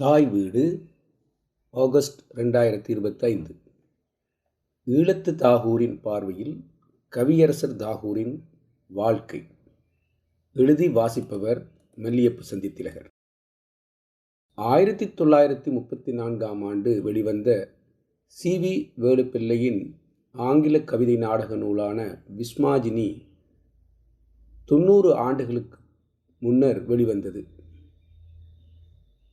தாய் வீடு ஆகஸ்ட் ரெண்டாயிரத்தி இருபத்தைந்து. ஈழத்து தாகூரின் பார்வையில் கவியரசர் தாகூரின் வாழ்க்கை. எழுதி வாசிப்பவர் மல்லியப்பு சந்தித்திலகர். ஆயிரத்தி தொள்ளாயிரத்தி முப்பத்தி நான்காம் ஆண்டு வெளிவந்த சி. வி. வேலுப்பிள்ளையின் ஆங்கில கவிதை நாடக நூலான விஸ்மாஜினி தொண்ணூறு ஆண்டுகளுக்கு முன்னர் வெளிவந்தது.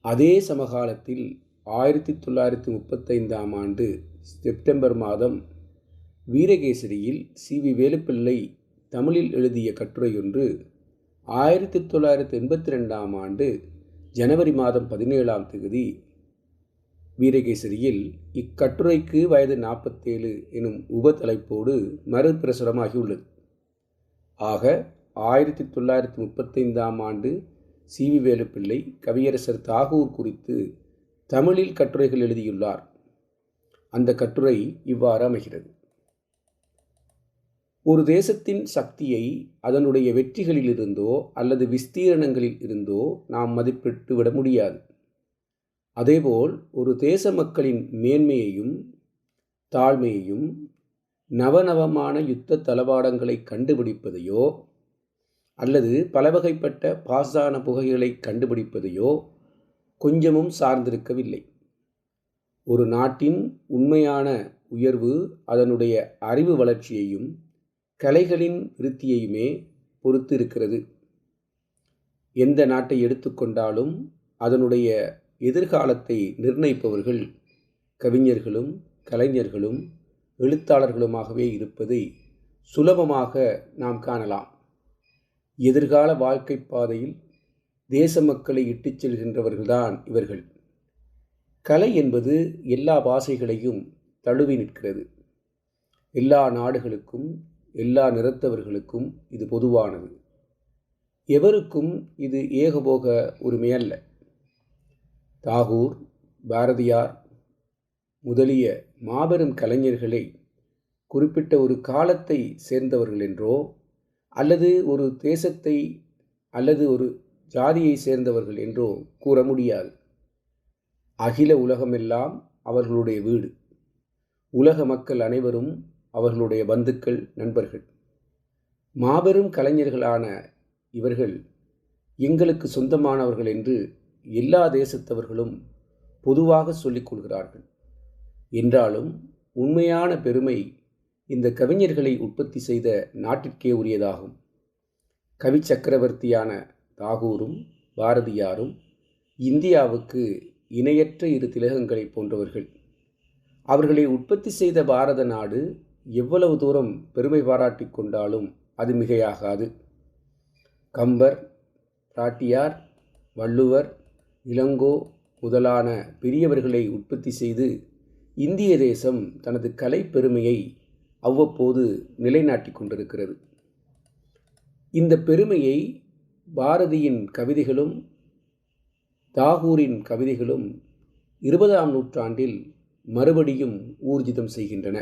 அதே சமகாலத்தில் ஆயிரத்தி தொள்ளாயிரத்தி முப்பத்தைந்தாம் ஆண்டு செப்டம்பர் மாதம் வீரகேசரியில் சி வி வேலுப்பிள்ளை தமிழில் எழுதிய கட்டுரையொன்று ஆயிரத்தி தொள்ளாயிரத்தி எண்பத்தி ரெண்டாம் ஆண்டு ஜனவரி மாதம் பதினேழாம் தேதி வீரகேசரியில் இக்கட்டுரைக்கு வயது நாற்பத்தேழு எனும் உபதலைப்போடு மறுபிரசுரமாகியுள்ளது. ஆக ஆயிரத்தி தொள்ளாயிரத்தி முப்பத்தைந்தாம் ஆண்டு சி வி வேலுப்பிள்ளை கவியரசர் தாகூர் குறித்து தமிழில் கட்டுரைகள் எழுதியுள்ளார். அந்த கட்டுரை இவ்வாறு அமைகிறது. ஒரு தேசத்தின் சக்தியை அதனுடைய வெற்றிகளிலிருந்தோ அல்லது விஸ்தீரணங்களில் இருந்தோ நாம் மதிப்பிட்டு விட முடியாது. அதேபோல் ஒரு தேச மக்களின் மேன்மையையும் தாழ்மையையும் நவநவமான யுத்த தளவாடங்களை கண்டுபிடிப்பதையோ அல்லது பலவகைப்பட்ட பாசான புகைகளை கண்டுபிடிப்பதையோ கொஞ்சமும் சார்ந்திருக்கவில்லை. ஒரு நாட்டின் உண்மையான உயர்வு அதனுடைய அறிவு வளர்ச்சியையும் கலைகளின் விருத்தியையுமே பொறுத்து இருக்கிறது எந்த நாட்டை எடுத்துக்கொண்டாலும் அதனுடைய எதிர்காலத்தை நிர்ணயிப்பவர்கள் கவிஞர்களும் கலைஞர்களும் எழுத்தாளர்களுமாகவே இருப்பதை சுலபமாக நாம் காணலாம். எதிர்கால வாழ்க்கை பாதையில் தேச மக்களை இட்டுச் செல்கின்றவர்கள்தான் இவர்கள். கலை என்பது எல்லா பாஷைகளையும் தழுவி நிற்கிறது. எல்லா நாடுகளுக்கும் எல்லா நிறத்தவர்களுக்கும் இது பொதுவானது. எவருக்கும் இது ஏகபோக உரிமையல்ல. தாகூர் பாரதியார் முதலிய மாபெரும் கலைஞர்களை குறிப்பிட்ட ஒரு காலத்தை சேர்ந்தவர்கள் என்றோ அல்லது ஒரு தேசத்தை அல்லது ஒரு ஜாதியை சேர்ந்தவர்கள் என்றோ கூற முடியாது. அகில உலகமெல்லாம் அவர்களுடைய வீடு. உலக மக்கள் அனைவரும் அவர்களுடைய பந்துக்கள் நண்பர்கள். மாபெரும் கலைஞர்களான இவர்கள் எங்களுக்கு சொந்தமானவர்கள் என்று எல்லா தேசத்தவர்களும் பொதுவாக சொல்லிக் கொள்கிறார்கள். என்றாலும் உண்மையான பெருமை இந்த கவிஞர்களை உற்பத்தி செய்த நாட்டிற்கே உரியதாகும். கவி சக்கரவர்த்தியான தாகூரும் பாரதியாரும் இந்தியாவுக்கு இணையற்ற இரு திலகங்களை போன்றவர்கள். அவர்களை உற்பத்தி செய்த பாரத நாடு எவ்வளவு தூரம் பெருமை பாராட்டி கொண்டாலும் அது மிகையாகாது. கம்பர் பிராட்டியார் வள்ளுவர் இளங்கோ முதலான பெரியவர்களை உற்பத்தி செய்து இந்திய தேசம் தனது கலை பெருமையை அவ்வப்போது நிலைநாட்டி கொண்டிருக்கிறது. இந்த பெருமையை பாரதியின் கவிதைகளும் தாகூரின் கவிதைகளும் இருபதாம் நூற்றாண்டில் மறுபடியும் ஊர்ஜிதம் செய்கின்றன.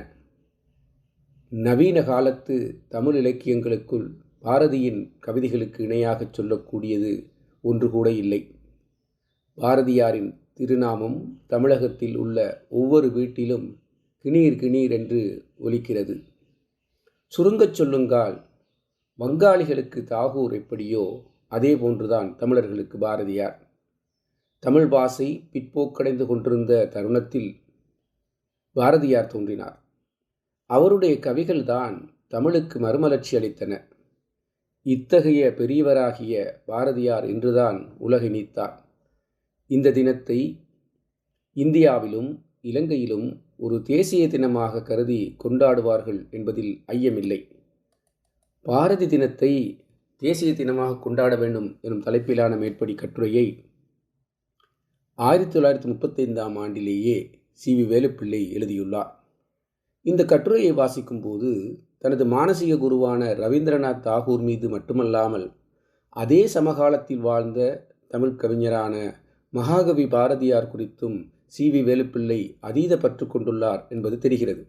நவீன காலத்து தமிழ் இலக்கியங்களுக்குள் பாரதியின் கவிதைகளுக்கு இணையாக சொல்லக்கூடியது ஒன்று கூட இல்லை. பாரதியாரின் திருநாமம் தமிழகத்தில் உள்ள ஒவ்வொரு வீட்டிலும் கிணீர் கிணீர் என்று ஒலிக்கிறது. சுருங்கச் சொல்லுங்கால் வங்காளிகளுக்கு தாகூர் எப்படியோ அதே போன்றுதான் தமிழர்களுக்கு பாரதியார். தமிழ் பாசை பிற்போக்கடைந்து கொண்டிருந்த தருணத்தில் பாரதியார் தோன்றினார். அவருடைய கவிகள்தான் தமிழுக்கு மறுமலர்ச்சி அளித்தன. இத்தகைய பெரியவராகிய பாரதியார் இன்றுதான் உலகை நீத்தார். இந்த தினத்தை இந்தியாவிலும் இலங்கையிலும் ஒரு தேசிய தினமாக கருதி கொண்டாடுவார்கள் என்பதில் ஐயமில்லை. பாரதி தினத்தை தேசிய தினமாக கொண்டாட வேண்டும் எனும் தலைப்பிலான மேற்படி கட்டுரையை ஆயிரத்தி தொள்ளாயிரத்தி முப்பத்தைந்தாம் ஆண்டிலேயே சி. வி. வேலுப்பிள்ளை எழுதியுள்ளார். இந்த கட்டுரையை வாசிக்கும்போது தனது மானசீக குருவான ரவீந்திரநாத் தாகூர் மீது மட்டுமல்லாமல் அதே சமகாலத்தில் வாழ்ந்த தமிழ் கவிஞரான மகாகவி பாரதியார் குறித்தும் சி வி வேலுப்பிள்ளை அதீத பற்று கொண்டுள்ளார் என்பது தெரிகிறது.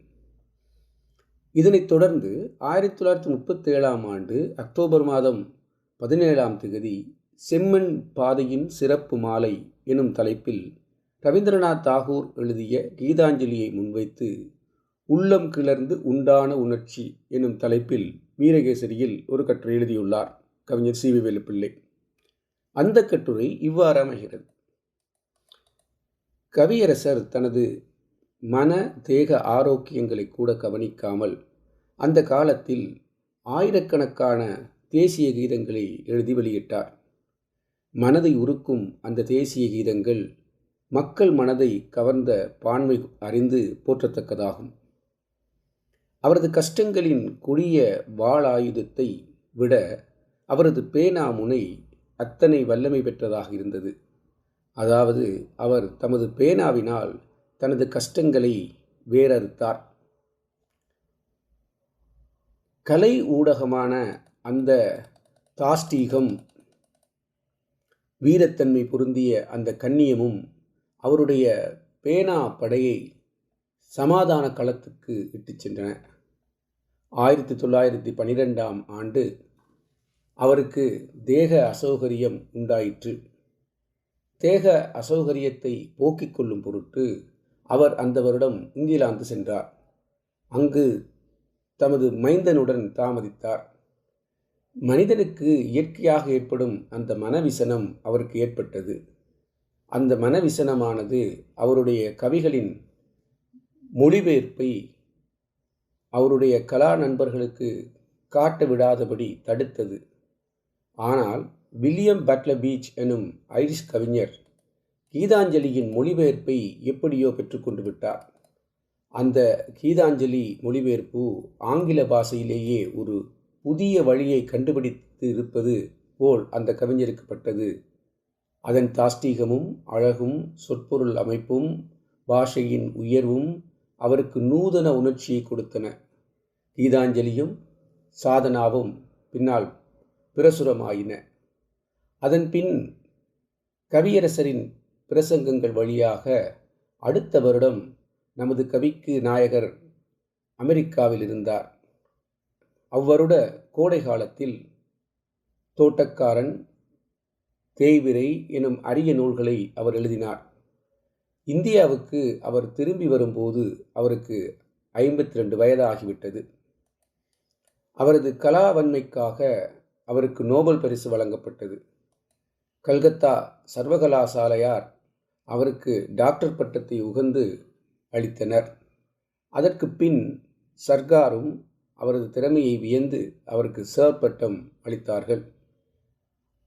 இதனைத் தொடர்ந்து ஆயிரத்தி தொள்ளாயிரத்தி முப்பத்தி ஏழாம் ஆண்டு அக்டோபர் மாதம் பதினேழாம் தேதி செம்மண் பாதையின் சிறப்பு மாலை எனும் தலைப்பில் ரவீந்திரநாத் தாகூர் எழுதிய கீதாஞ்சலியை முன்வைத்து உள்ளம் கிளர்ந்து உண்டான உணர்ச்சி எனும் தலைப்பில் வீரகேசரியில் ஒரு கட்டுரை எழுதியுள்ளார் கவிஞர் சி வி வேலுப்பிள்ளை. அந்த கட்டுரை இவ்வாறு அமைகிறது. கவியரசர் தனது மன தேக ஆரோக்கியங்களை கூட கவனிக்காமல் அந்த காலத்தில் ஆயிரக்கணக்கான தேசிய கீதங்களை எழுதி வெளியிட்டார். மனதை உருக்கும் அந்த தேசிய கீதங்கள் மக்கள் மனதை கவர்ந்த பான்மை அறிந்து போற்றத்தக்கதாகும். அவரது கஷ்டங்களின் கொடிய வாளாயுதத்தை விட அவரது பேனா முனை அத்தனை வல்லமை பெற்றதாக இருந்தது. அதாவது அவர் தமது பேனாவினால் தனது கஷ்டங்களை வேறறுத்தார் கலை ஊடகமான அந்த தாஷ்டீகம் வீரத்தன்மை பொருந்திய அந்த கண்ணியமும் அவருடைய பேனா படையை சமாதான களத்துக்கு இட்டுச் சென்றன. ஆயிரத்தி தொள்ளாயிரத்தி பனிரெண்டாம் ஆண்டு அவருக்கு தேக அசௌகரியம் உண்டாயிற்று. தேக அசௌகரியத்தை போக்கிக் கொள்ளும் பொருட்டு அவர் அந்த வருடம் இங்கிலாந்து சென்றார். அங்கு தமது மைந்தனுடன் தாமதித்தார். மனிதனுக்கு இயற்கையாக ஏற்படும் அந்த மனவிசனம் அவருக்கு ஏற்பட்டது. அந்த மனவிசனமானது அவருடைய கவிகளின் மொழிபெயர்ப்பை அவருடைய கலா நண்பர்களுக்கு காட்ட விடாதபடி தடுத்தது. ஆனால் வில்லியம் பட்லர் பீச் எனும் ஐரிஷ் கவிஞர் கீதாஞ்சலியின் மொழிபெயர்ப்பை எப்படியோ பெற்றுக்கொண்டு விட்டார். அந்த கீதாஞ்சலி மொழிபெயர்ப்பு ஆங்கில பாஷையிலேயே ஒரு புதிய வழியை கண்டுபிடித்து இருப்பது போல் அந்த கவிஞருக்கு பட்டது. அதன் தாஷ்டீகமும் அழகும் சொற்பொருள் அமைப்பும் பாஷையின் உயர்வும் அவருக்கு நூதன உணர்ச்சியை கொடுத்தன. கீதாஞ்சலியும் சாதனாவும் பின்னால் பிரசுரமாயின. அதன் பின் கவியரசரின் பிரசங்கங்கள் வழியாக அடுத்த வருடம் நமது கவிக்கு நாயகர் அமெரிக்காவில் இருந்தார். அவ்வருட கோடை காலத்தில் தோட்டக்காரன் தேய்விரை எனும் அரிய நூல்களை அவர் எழுதினார். இந்தியாவுக்கு அவர் திரும்பி வரும்போது அவருக்கு ஐம்பத்தி ரெண்டு வயதாகிவிட்டது. அவரது கலாவன்மைக்காக அவருக்கு நோபல் பரிசு வழங்கப்பட்டது. கல்கத்தா சர்வகலாசாலையார் அவருக்கு டாக்டர் பட்டத்தை உகந்து அளித்தனர். அதற்கு பின் சர்க்காரும் அவரது திறமையை வியந்து அவருக்கு சர் பட்டம் அளித்தார்கள்.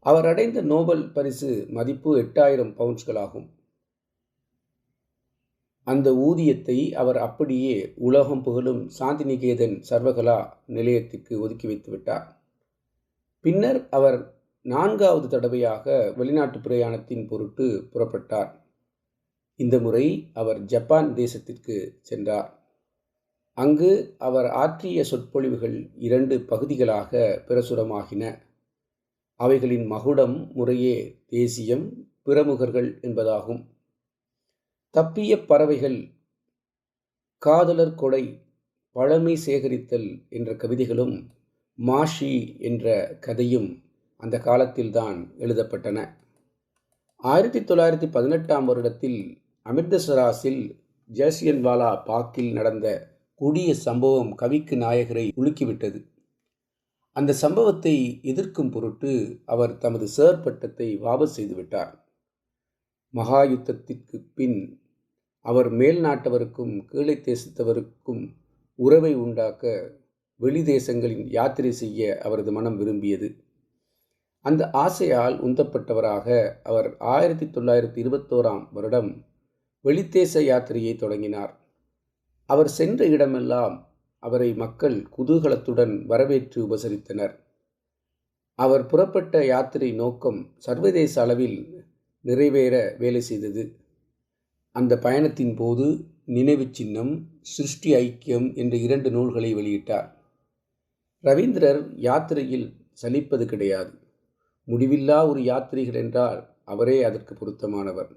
அவர் அடைந்த நோபல் பரிசு மதிப்பு எட்டாயிரம் பவுண்ட்ஸ்களாகும் அந்த ஊதியத்தை அவர் அப்படியே உலகம் புகழும் சாந்திநிகேதன் சர்வகலா நிலையத்திற்கு ஒதுக்கி வைத்து விட்டார் பின்னர் அவர் நான்காவது தடவையாக வெளிநாட்டு பிரயாணத்தின் பொருட்டு புறப்பட்டார். இந்த முறை அவர் ஜப்பான் தேசத்திற்கு சென்றார். அங்கு அவர் ஆற்றிய சொற்பொழிவுகள் இரண்டு பகுதிகளாக பிரசுரமாகின. அவைகளின் மகுடம் முறையே தேசியம் பிரமுகர்கள் என்பதாகும். தப்பிய பறவைகள் காதலர் கொடை பழமை சேகரித்தல் என்ற கவிதைகளும் மாஷி என்ற கதையும் அந்த காலத்தில்தான் எழுதப்பட்டன. ஆயிரத்தி தொள்ளாயிரத்தி பதினெட்டாம் வருடத்தில் அமிர்தசராஸில் ஜேசியன்வாலா பாக்கில் நடந்த கொடிய சம்பவம் கவிக்கு நாயகரை உலுக்கிவிட்டது. அந்த சம்பவத்தை எதிர்க்கும் பொருட்டு அவர் தமது சேர் பட்டத்தை வாபஸ் செய்துவிட்டார். மகா யுத்தத்திற்கு பின் அவர் மேல் நாட்டவருக்கும் கீழே தேசத்தவருக்கும் உறவை உண்டாக்க வெளி தேசங்களின் யாத்திரை செய்ய அவரது மனம் விரும்பியது. அந்த ஆசையால் உந்தப்பட்டவராக அவர் ஆயிரத்தி தொள்ளாயிரத்தி இருபத்தோராம் வருடம் வெளித்தேச யாத்திரையை தொடங்கினார். அவர் சென்ற இடமெல்லாம் அவரை மக்கள் குதூகலத்துடன் வரவேற்று உபசரித்தனர். அவர் புறப்பட்ட யாத்திரை நோக்கம் சர்வதேச அளவில் நிறைவேற வேலை செய்தது. அந்த பயணத்தின் போது நினைவு சின்னம் சிருஷ்டி ஐக்கியம் என்ற இரண்டு நூல்களை வெளியிட்டார். ரவீந்திரர் யாத்திரையில் சலிப்பது கிடையாது. முடிவில்லா ஒரு யாத்திரிகர் என்றால் அவரே அதற்கு பொருத்தமானவர்.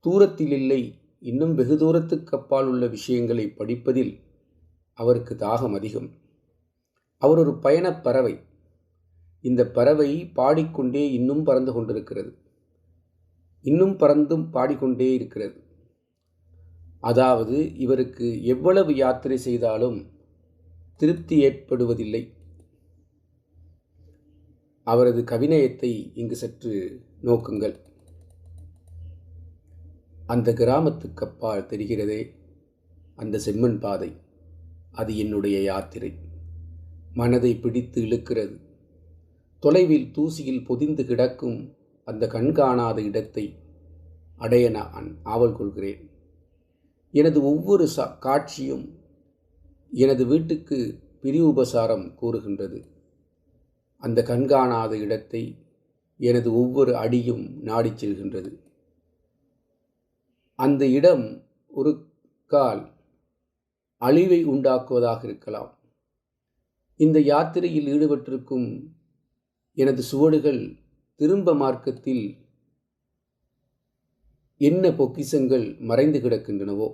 தூரத்தில் இல்லை இன்னும் வெகு தூரத்துக்கு அப்பால் உள்ள விஷயங்களை படிப்பதில் அவருக்கு தாகம் அதிகம். அவர் ஒரு பயணப் பறவை. இந்த பறவை பாடிக்கொண்டே இன்னும் பறந்து கொண்டிருக்கிறது. இன்னும் பறந்தும் பாடிக்கொண்டே இருக்கிறது. அதாவது இவருக்கு எவ்வளவு யாத்திரை செய்தாலும் திருப்தி ஏற்படுவதில்லை. அவரது கவிநயத்தை இங்கு சற்று நோக்குங்கள். அந்த கிராமத்துக்கு அப்பால் தெரிகிறதே? அந்த செம்மண் பாதை அது என்னுடைய யாத்திரை. மனதை பிடித்து இழுக்கிறது. தொலைவில் தூசியில் பொதிந்து கிடக்கும் அந்த கண்காணாத இடத்தை அடைய நான் ஆவல் கொள்கிறேன். எனது ஒவ்வொரு சா காட்சியும் எனது வீட்டுக்கு பிரிவுபசாரம் கூறுகின்றது. அந்த கண்காணாத இடத்தை எனது ஒவ்வொரு அடியும் நாடிச் செல்கின்றது. அந்த இடம் ஒரு கால் அழிவை உண்டாக்குவதாக இருக்கலாம். இந்த யாத்திரையில் ஈடுபட்டிருக்கும் எனது சுவடுகள் திரும்ப மார்க்கத்தில் என்ன பொக்கிசங்கள் மறைந்து கிடக்கின்றனவோ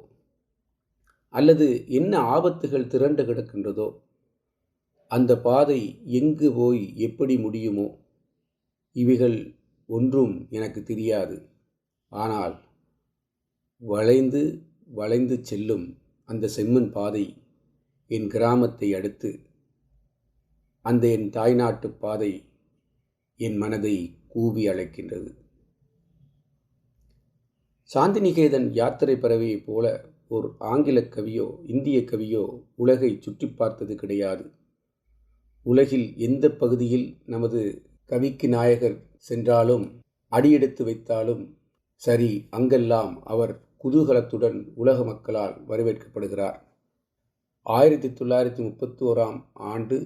அல்லது என்ன ஆபத்துகள் திரண்டு கிடக்கின்றதோ அந்த பாதை எங்கு போய் எப்படி முடியுமோ இவைகள் ஒன்றும் எனக்கு தெரியாது. ஆனால் வளைந்து வளைந்து செல்லும் அந்த செம்மண் பாதை என் கிராமத்தை அடுத்து அந்த என் தாய்நாட்டு பாதை என் மனதை கூவி அழைக்கின்றது. சாந்திநிகேதன் யாத்திரை பறவையைப் போல ஒரு ஆங்கில கவியோ இந்திய கவியோ உலகை சுற்றி பார்த்தது கிடையாது. உலகில் எந்த பகுதியில் நமது கவிக்கு நாயகர் சென்றாலும் அடியெடுத்து வைத்தாலும் சரி அங்கெல்லாம் அவர் குதூகலத்துடன் உலக மக்களால் வரவேற்கப்படுகிறார். ஆயிரத்தி தொள்ளாயிரத்தி முப்பத்தி ஓராம் ஆண்டு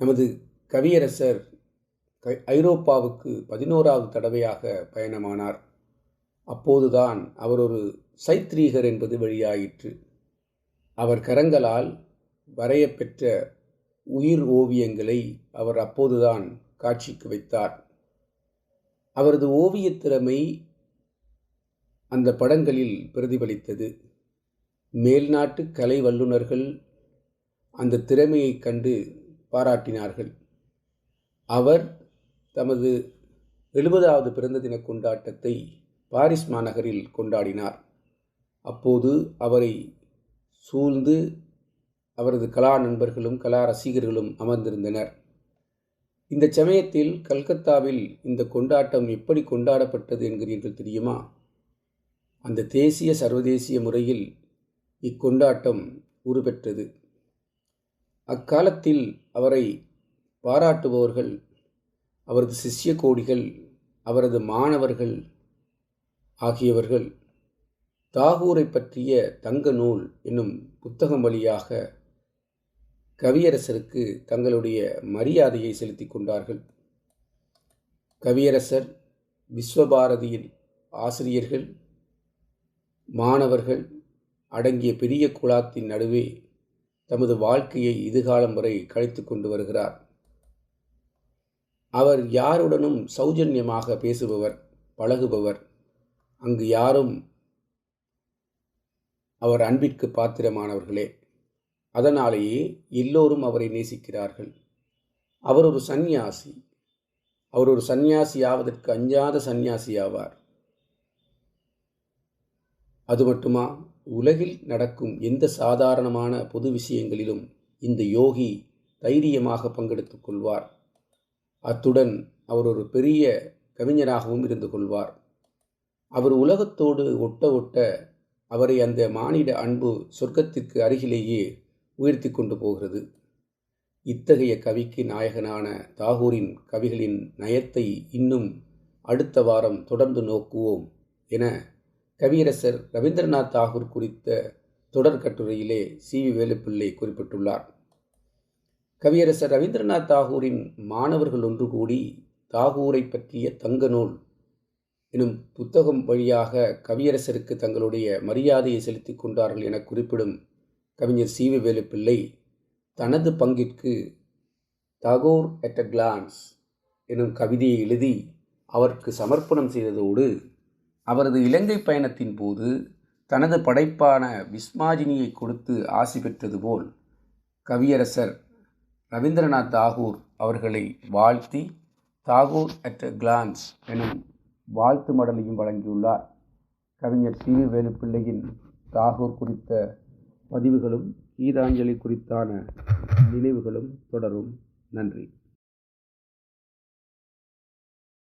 நமது கவியரசர் ஐரோப்பாவுக்கு பதினோராவது தடவையாக பயணமானார். அப்போதுதான் அவர் ஒரு சைத்ரீகர் என்பது வெளியாயிற்று அவர் கரங்களால் வரையப்பெற்ற உயிர் ஓவியங்களை அவர் அப்போதுதான் காட்சிக்கு வைத்தார். அவரது ஓவியத் திறமை அந்த படங்களில் பிரதிபலித்தது. மேல்நாட்டு கலை வல்லுநர்கள் அந்த திறமையைக் கண்டு பாராட்டினார்கள். அவர் தமது எழுபதாவது பிறந்த தின கொண்டாட்டத்தை பாரிஸ் மாநகரில் கொண்டாடினார். அப்போது அவரை சூழ்ந்து அவரது கலா நண்பர்களும் கலா ரசிகர்களும் அமர்ந்திருந்தனர். இந்த சமயத்தில் கல்கத்தாவில் இந்த கொண்டாட்டம் எப்படி கொண்டாடப்பட்டது என்கிறீர்கள் தெரியுமா? அந்த தேசிய சர்வதேசிய முறையில் இக்கொண்டாட்டம் உருபெற்றது அக்காலத்தில் அவரை பாராட்டுபவர்கள் அவரது சிஷ்ய கோடிகள் அவரது மாணவர்கள் ஆகியவர்கள் தாகூரை பற்றிய தங்க நூல் என்னும் புத்தகம் வழியாக கவியரசருக்கு தங்களுடைய மரியாதையை செலுத்தி கொண்டார்கள். கவியரசர் விஸ்வபாரதியின் ஆசிரியர்கள் மாணவர்கள் அடங்கிய பெரிய குழாத்தின் நடுவே தமது வாழ்க்கையை இதுகாலம் வரை கழித்து கொண்டு வருகிறார். அவர் யாருடனும் சௌஜன்யமாக பேசுபவர் பழகுபவர் அங்கு யாரும் அவர் அன்பிற்கு பாத்திரமானவர்களே. அதனாலேயே எல்லோரும் அவரை நேசிக்கிறார்கள். அவர் ஒரு சந்நியாசி. அவர் ஒரு சந்நியாசி ஆவதற்கு அஞ்சாத சந்நியாசி ஆவார் அது மட்டுமா? உலகில் நடக்கும் எந்த சாதாரணமான பொது விஷயங்களிலும் இந்த யோகி தைரியமாக பங்கெடுத்துக் கொள்வார். அத்துடன் அவர் ஒரு பெரிய கவிஞராகவும் இருந்து கொள்வார். அவர் உலகத்தோடு ஒட்ட ஒட்ட அவரை அந்த மானிட அன்பு சொர்க்கத்திற்கு அருகிலேயே உயர்த்தி கொண்டு போகிறது. இத்தகைய கவிக்கு நாயகனான தாகூரின் கவிகளின் நயத்தை இன்னும் அடுத்த வாரம் தொடர்ந்து நோக்குவோம் என கவியரசர் ரவீந்திரநாத் தாகூர் குறித்த தொடர் கட்டுரையிலே சி. வி. வேலுப்பிள்ளை குறிப்பிட்டுள்ளார். கவியரசர் ரவீந்திரநாத் தாகூரின் மாணவர்கள் ஒன்று கூடி தாகூரை பற்றிய தங்க நூல் எனும் புத்தகம் வழியாக கவியரசருக்கு தங்களுடைய மரியாதையை செலுத்திக் கொண்டார்கள் என குறிப்பிடும் கவிஞர் சீவவேலு பிள்ளை வேலுப்பிள்ளை தனது பங்கிற்கு தகோர் அட் அ கிளான்ஸ் எனும் கவிதையை எழுதி அவருக்கு சமர்ப்பணம் செய்ததோடு அவரது இலங்கை பயணத்தின் போது தனது படைப்பான விஸ்மாஜினியை கொடுத்து ஆசி பெற்றது போல் கவியரசர் ரவீந்திரநாத் தாகூர் அவர்களை வாழ்த்தி தாகூர் அட் அ கிளான்ஸ் எனும் வாழ்த்து மடலையும் வழங்கியுள்ளார். கவிஞர் சி வேலுப்பிள்ளையின் தாகூர் குறித்த பதிவுகளும் கீதாஞ்சலி குறித்தான நினைவுகளும் தொடரும். நன்றி.